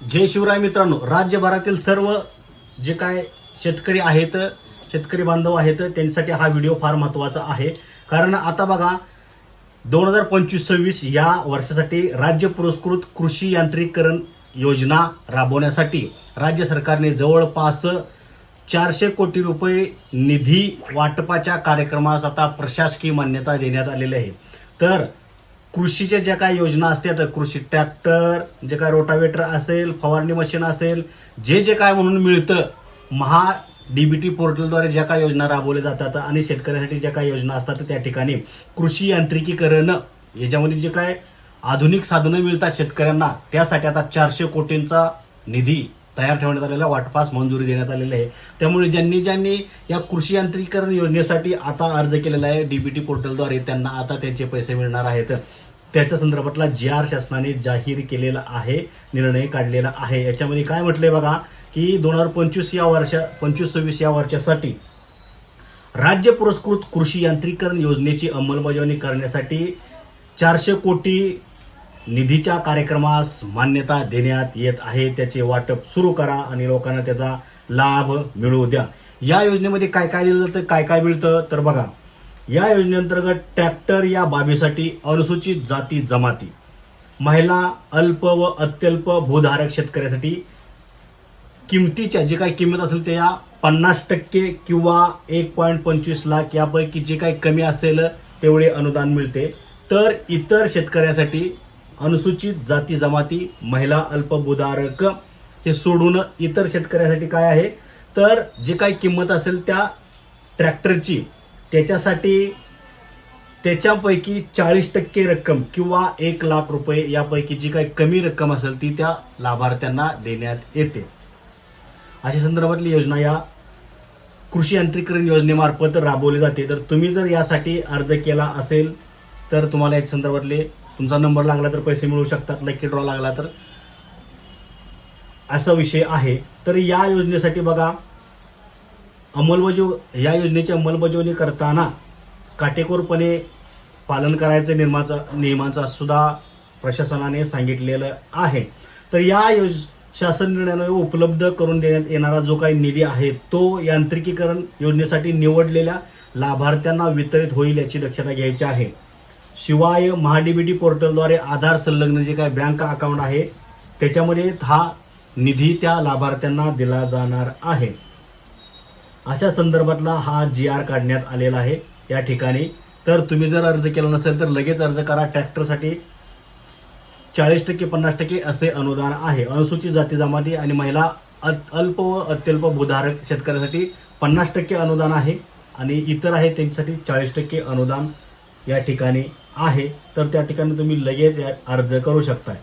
जय शिवराय मित्रांनो राज्यभरातील सर्व जे काय शेतकरी आहेत शेतकरी बांधव आहेत त्यांच्यासाठी हा व्हिडिओ फार महत्त्वाचा आहे. कारण आता बघा दोन हजार पंचवीस सव्वीस या वर्षासाठी राज्य पुरस्कृत कृषी यांत्रिकरण योजना राबवण्यासाठी राज्य सरकारने जवळपास चारशे कोटी रुपये निधी वाटपाच्या कार्यक्रमास आता प्रशासकीय मान्यता देण्यात आलेली आहे. तर कृषीच्या ज्या काही योजना असतात कृषी ट्रॅक्टर जे काय रोटावेटर असेल फवारणी मशीन असेल जे जे काय म्हणून मिळतं महा डीबीटी पोर्टलद्वारे ज्या काही योजना राबवल्या जातात आणि शेतकऱ्यांसाठी ज्या काही योजना असतात त्या ठिकाणी कृषी यांत्रिकीकरण याच्यामध्ये जे काय आधुनिक साधनं मिळतात शेतकऱ्यांना त्यासाठी आता चारशे कोटींचा निधी तयार ठेवण्यात आलेला वाटपास मंजुरी देण्यात आलेली आहे. त्यामुळे ज्यांनी ज्यांनी या कृषी यांत्रिकरण योजनेसाठी आता अर्ज केलेला आहे डीबीटी पोर्टलद्वारे त्यांना आता त्यांचे पैसे मिळणार आहेत. त्याच्या संदर्भातला जी आर शासनाने जाहीर केलेला आहे निर्णय काढलेला आहे. याच्यामध्ये काय म्हटलंय बघा की दोन हजार पंचवीस या वर्षा पंचवीस सव्वीस या वर्षासाठी राज्य पुरस्कृत कृषी यांत्रिकरण योजनेची अंमलबजावणी करण्यासाठी चारशे कोटी निधीच्या कार्यक्रमास मान्यता देण्यात येत आहे. त्याचे वाटप सुरू करा आणि लोकांना त्याचा लाभ मिळवू द्या. या योजनेमध्ये काय काय दिलं जातं काय काय मिळतं? तर बघा या योजनेअंतर्गत ट्रॅक्टर या बाबीसाठी अनुसूचित जाती जमाती महिला अल्प व अत्यल्प भूधारक शेतकऱ्यासाठी किमतीच्या जे काही किंमत असेल त्या पन्नास टक्के किंवा एक पॉईंट पंचवीस लाख यापैकी जे काही कमी असेल तेवढे अनुदान मिळते. तर इतर शेतकऱ्यासाठी अनुसूचित जाती जमाती महिला अल्पभूधारक हे सोडून इतर शेतकऱ्यासाठी काय आहे? तर जे काही किंमत असेल त्या ट्रॅक्टरची त्याच्यासाठी त्याच्यापैकी चाळीस टक्के रक्कम किंवा एक लाख रुपये यापैकी जी काही कमी रक्कम असेल ती त्या लाभार्थ्यांना देण्यात येते. अशा संदर्भातली योजना या कृषी यांत्रिकरण योजनेमार्फत राबवली जाते. तर तुम्ही जर यासाठी अर्ज केला असेल तर तुम्हाला या संदर्भातले तुमचा नंबर लागला तर पैसे मिळू शकतात लकी ड्रॉ लागला तर. असा विषय आहे. तर या योजनेसाठी बघा अंमलबजाव या योजनेची अंमलबजावणी करताना काटेकोरपणे पालन करायचं निर्माचा नियमांचा सुद्धा प्रशासनाने सांगितलेलं आहे. तर या योज शासन निर्णयाने उपलब्ध करून देण्यात येणारा जो काही निधी आहे तो यांत्रिकीकरण योजनेसाठी निवडलेल्या लाभार्थ्यांना वितरित होईल याची दक्षता घ्यायची आहे. शिवाय महाडीबीटी पोर्टलद्वारे आधार संलग्न जे काही बँक अकाउंट आहे त्याच्यामध्ये हा निधी त्या लाभार्थ्यांना दिला जाणार आहे. अशा संदर्भातला हा जी आर काढण्यात आलेला आहे. या ठिकाणी तर तुम्ही जर अर्ज केला नसेल तर लगेच अर्ज करा. ट्रॅक्टरसाठी चाळीस टक्के पन्नास टक्के असे अनुदान आहे. अनुसूचित जाती जमाती आणि महिला अल्प व अत्यल्प भूधारक शेतकऱ्यासाठी पन्नास टक्के अनुदान आहे आणि इतर आहे त्यांच्यासाठी चाळीस टक्के अनुदान या ठिकाणी आहे. तर त्या ठिकाणी तुम्ही लगेच या- अर्ज करू शकताय.